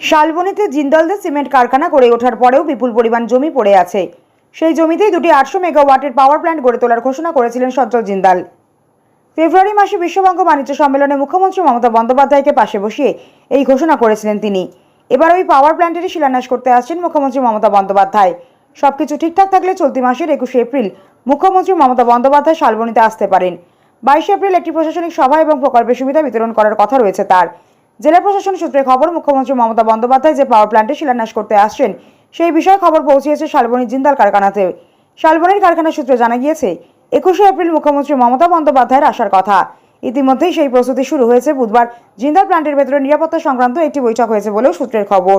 শালবনীতে জিন্দলদের cement কারখানা গড়ে ওঠার পরেও বিপুল পরিমাণ জমি পড়ে আছে। সেই জমিতেই দুটি আটশো মেগাওয়াটের পাওয়ার প্ল্যান্ট গড়ে তোলার ঘোষণা করেছিলেন সজ্জল জিন্দাল। ফেব্রুয়ারি মাসে বিশ্ববঙ্গ বাণিজ্য সম্মেলনে মুখ্যমন্ত্রী মমতা বন্দ্যোপাধ্যায়কে পাশে বসিয়ে এই ঘোষণা করেছিলেন তিনি। এবার ওই পাওয়ার প্ল্যান্টেরই শিলান্যাস করতে আসছেন মুখ্যমন্ত্রী মমতা বন্দ্যোপাধ্যায়। সবকিছু ঠিকঠাক থাকলে চলতি মাসের একুশে এপ্রিল মুখ্যমন্ত্রী মমতা বন্দ্যোপাধ্যায় শালবনিতে আসতে পারেন। বাইশে এপ্রিল একটি প্রশাসনিক সভা এবং প্রকল্পের সুবিধা বিতরণ করার কথা রয়েছে তার। জেলা প্রশাসন সূত্রে খবর, মুখ্যমন্ত্রী মমতা বন্দ্যোপাধ্যায় যে পাওয়ার প্ল্যান্টে শিলান্যাস করতে আসছেন, সেই বিষয়ে খবর পৌঁছিয়েছে শালবনী জিন্দাল কারখানাতে। শালবনীর কারখানা সূত্রে জানা গিয়েছে, একুশে এপ্রিল মুখ্যমন্ত্রী মমতা বন্দ্যোপাধ্যায়ের আসার কথা। ইতিমধ্যেই সেই প্রস্তুতি শুরু হয়েছে বুধবার। জিন্দাল প্ল্যান্টের ভেতরে নিরাপত্তা সংক্রান্ত একটি বৈঠক হয়েছে বলেও সূত্রের খবর।